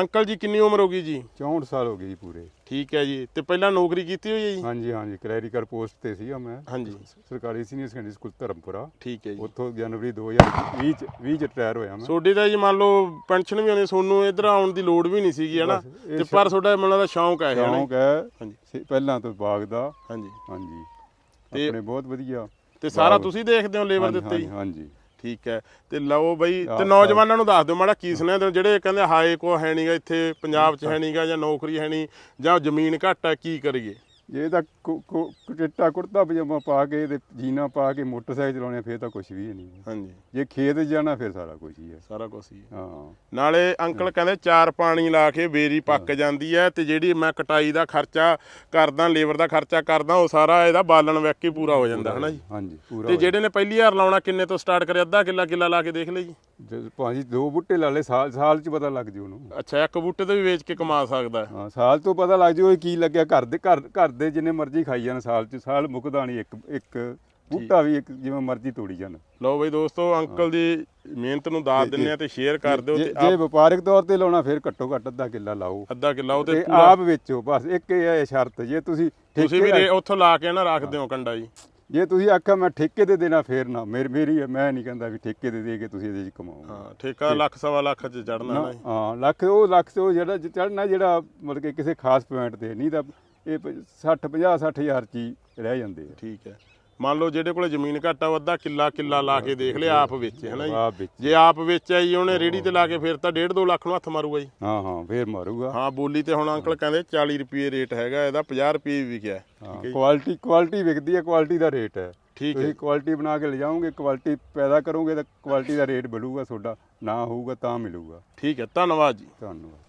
Uncle ਜੀ ਕਿੰਨੀ ਉਮਰ ਹੋ ਗਈ ਜੀ? 64 ਸਾਲ ਹੋ ਗਏ ਜੀ ਪੂਰੇ। ਠੀਕ ਹੈ ਜੀ। ਤੇ ਪਹਿਲਾਂ ਨੌਕਰੀ ਕੀਤੀ ਹੋਈ ਹੈ ਜੀ? ਹਾਂਜੀ ਹਾਂਜੀ ਕਲੈਰੀਕਲ ਪੋਸਟ ਤੇ ਸੀਗਾ ਮੈਂ। ਹਾਂਜੀ। ਸਰਕਾਰੀ ਸੀਨੀਅਰ ਸੈਕੰਡਰੀ ਸਕੂਲ ਧਰਮਪੁਰਾ। ਠੀਕ ਹੈ ਜੀ। ਉੱਥੋਂ ਜਨਵਰੀ 2020 ਚ 20 ਚ ਰਿਟਾਇਰ ਹੋਇਆ ਮੈਂ। ਤੁਹਾਡੀ ਤਾਂ ਜੀ ਮੰਨ ਲਓ ਪੈਨਸ਼ਨ ਵੀ ਆਉਂਦੀ ਸੋਨੂੰ ਇੱਧਰ ਆਉਣ ਦੀ ਲੋੜ ਵੀ ਨਹੀਂ ਸੀਗੀ ਹਨਾ ਤੇ ਪਰ ਤੁਹਾਡਾ ਮੈਨੂੰ ਲੱਗਦਾ ਸ਼ੌਂਕ ਹੈ ਹਨਾ ਸ਼ੌਂਕ ਹੈ। ਹਾਂਜੀ। ਸੇ- ਪਹਿਲਾਂ ਤੋਂ ਬਾਗ ਦਾ। ਹਾਂਜੀ। ਹਾਂਜੀ। ਆਪਣੇ ਬਹੁਤ ਵਧੀਆ। ਤੇ ਸਾਰਾ। ਤੁਸੀਂ ਦੇਖਦੇ ਹੋ ਲੇਬਰ ਦੇ ਉੱਤੇ ਹੀ? ਹਾਂਜੀ। ਠੀਕ ਹੈ। ਤੇ ਲਓ ਬਈ ਤੇ ਨੌਜਵਾਨਾਂ ਨੂੰ ਦੱਸ ਦਿਓ ਮਾੜਾ ਕੀ ਸੁਣਿਆ ਤੇ ਜਿਹੜੇ ਕਹਿੰਦੇ ਹਾਏ ਕੋ ਹੈ ਨਹੀਂਗਾ ਇੱਥੇ ਪੰਜਾਬ 'ਚ ਹੈ ਨਹੀਂਗਾ ਜਾਂ ਨੌਕਰੀ ਹੈ ਨਹੀਂ ਜਾਂ ਜ਼ਮੀਨ ਘੱਟ ਹੈ ਕੀ ਕਰੀਏ? ਜੇ ਤਾਂ ਚਿੱਟਾ ਕੁੜਤਾ ਪਜਾਮਾ ਪਾ ਕੇ ਤੇ ਜੀਨਾ ਪਾ ਕੇ ਮੋਟਰਸਾਈਕਲ ਚਲਾਉਣੇ ਫੇਰ ਤਾਂ ਕੁਝ ਵੀ ਨਹੀਂ। ਹਾਂਜੀ। ਜੇ ਖੇਤ ਜਾਣਾ ਫਿਰ ਸਾਰਾ ਕੁਝ ਹੀ ਹੈ ਸਾਰਾ ਕੁਝ ਹੀ ਹੈ ਹਾਂ। ਨਾਲੇ ਅੰਕਲ ਕਹਿੰਦੇ ਚਾਰ ਪਾਣੀ ਲਾ ਕੇ ਬੇਰੀ ਪੱਕ ਜਾਂਦੀ ਹੈ ਤੇ ਜਿਹੜੀ ਮੈਂ ਕਟਾਈ ਦਾ ਖਰਚਾ ਕਰਦਾ ਲੇਬਰ ਦਾ ਖਰਚਾ ਕਰਦਾ ਉਹ ਸਾਰਾ ਇਹਦਾ ਬਾਲਣ ਵੇਖ ਕੇ ਪੂਰਾ ਹੋ ਜਾਂਦਾ ਹਨਾ ਜੀ? ਹਾਂਜੀ ਪੂਰਾ ਤੇ ਜਿਹੜੇ ਨੇ ਪਹਿਲੀ ਵਾਰ ਲਾਉਣਾ ਕਿੰਨੇ ਤੋਂ ਸਟਾਰਟ ਕਰਿਆ ਅੱਧਾ ਕਿੱਲਾ ਕਿੱਲਾ ਲਾ ਕੇ ਦੇਖ ਲਈ ਜੀ ਜੇ ਭਾਜੀ ਦੋ ਬੂਟੇ ਲਾ ਲਏ ਸਾਲ ਸਾਲ ਚ ਪਤਾ ਲੱਗ ਜੂ ਉਹਨੂੰ। ਅੱਛਾ ਇੱਕ ਬੂਟੇ ਤੇ ਵੀ ਵੇਚ ਕੇ ਕਮਾ ਸਕਦਾ ਹੈ। ਹਾਂ ਸਾਲ ਤੋਂ ਪਤਾ ਲੱਗ ਜੂ ਇਹ ਕੀ ਲੱਗਿਆ। ਘਰ ਦੇ ਘਰ ਘਰ ਦੇ ਜਿੰਨੇ ਮਰਜ਼ੀ ਖਾਈ ਜਾਣ ਸਾਲ ਚ ਸਾਲ ਮੁੱਕਦਾ ਨਹੀਂ ਇੱਕ ਇੱਕ ਬੂਟਾ ਵੀ ਇੱਕ ਜਿਵੇਂ ਮਰਜ਼ੀ ਤੋੜੀ ਜਾਣ। ਲਓ ਬਈ ਦੋਸਤੋ ਅੰਕਲ ਦੀ ਮਿਹਨਤ ਨੂੰ ਦਾਦ ਦਿੰਨੇ ਆ ਤੇ ਸ਼ੇਅਰ ਕਰ ਦਿਓ ਜੇ ਤੇ ਜੇ ਆਪ ਵਪਾਰਿਕ ਤੌਰ ਤੇ ਲਾਉਣਾ ਫਿਰ ਘੱਟੋ ਘੱਟ ਅੱਧਾ ਕਿੱਲਾ ਲਾਓ। ਅੱਧਾ ਕਿੱਲਾ ਉਹ ਤੇ ਤੇ ਪੂਰਾ ਆਪ ਵੇਚੋ ਬਸ ਇੱਕ ਇਹ ਹੈ ਸ਼ਰਤ। ਜੇ ਤੁਸੀਂ ਤੁਸੀਂ ਵੀ ਉੱਥੋਂ ਲਾ ਕੇ ਨਾ ਰੱਖ ਦਿਓ ਕੰਡਾ ਜੀ। ਜੇ ਤੁਸੀਂ ਆਖਿਆ ਮੈਂ ਠੇਕੇ ਤੇ ਦੇਣਾ ਫੇਰ ਨਾ। ਮੇਰੀ ਮੇਰੀ ਹੈ, ਮੈਂ ਨਹੀਂ ਕਹਿੰਦਾ ਵੀ ਠੇਕੇ ਤੇ ਦੇ ਕੇ ਤੁਸੀਂ ਇਹਦੇ ਚ ਕਮਾਓ ਹਾਂ ਠੇਕਾ ਲੱਖ ਸਵਾ ਲੱਖ ਚ ਚੜਨਾ ਨਾ। ਹਾਂ ਲੱਖ ਉਹ ਲੱਖ ਤੇ ਉਹ ਜਿਹੜਾ ਚੜਨਾ ਜਿਹੜਾ ਮਤਲਬ ਕਿ ਕਿਸੇ ਖਾਸ ਪੁਆਇੰਟ ਤੇ ਨਹੀਂ ਤਾਂ ਇਹ 60 50 60 ਹਜ਼ਾਰ ਚ ਹੀ ਰਹਿ ਜਾਂਦੇ ਆ। ਠੀਕ ਹੈ। ਮੰਨ ਲਓ ਜਿਹੜੇ ਕੋਲੇ ਜ਼ਮੀਨ ਘੱਟ ਆ ਉਹ ਅੱਧਾ ਕਿੱਲਾ ਕਿੱਲਾ ਲਾ ਕੇ ਦੇਖ ਲਿਆ ਆਪ ਵੇਚੇ ਹਨਾ ਜੀ? ਆਪ ਵਿੱਚ। ਜੇ ਆਪ ਵੇਚਿਆ ਜੀ ਉਹਨੇ ਰੇੜੀ ਤੇ ਲਾ ਕੇ ਫਿਰ ਤਾਂ 1.5 2 ਲੱਖ ਨੂੰ ਹੱਥ ਮਾਰੂਗਾ ਜੀ। ਹਾਂ ਹਾਂ ਫੇਰ ਮਾਰੂਗਾ। ਹਾਂ ਬੋਲੀ ਤੇ ਹੁਣ ਅੰਕਲ ਕਹਿੰਦੇ 40 ਰੁਪਏ ਰੇਟ ਹੈਗਾ ਇਹਦਾ 50 ਰੁਪਏ ਵੀ ਵਿਕਿਆ। ਹੈ। ਹਾਂ, ਹੈ ਜੀ। ਕੁਆਲਿਟੀ ਕੁਆਲਿਟੀ ਵਿਕਦੀ ਹੈ ਕੁਆਲਿਟੀ ਦਾ ਰੇਟ ਹੈ। ਠੀਕ ਹੈ। ਤੁਸੀਂ ਕੁਆਲਿਟੀ ਬਣਾ ਕੇ ਲਿਜਾਓਗੇ ਕੁਆਲਿਟੀ ਪੈਦਾ ਕਰੋਗੇ ਤਾਂ ਕੁਆਲਿਟੀ ਦਾ ਰੇਟ ਵਧੂਗਾ ਤੁਹਾਡਾ ਨਾ ਹੋਊਗਾ ਤਾਂ ਮਿਲੂਗਾ। ਠੀਕ ਹੈ ਧੰਨਵਾਦ ਜੀ। ਧੰਨਵਾਦ।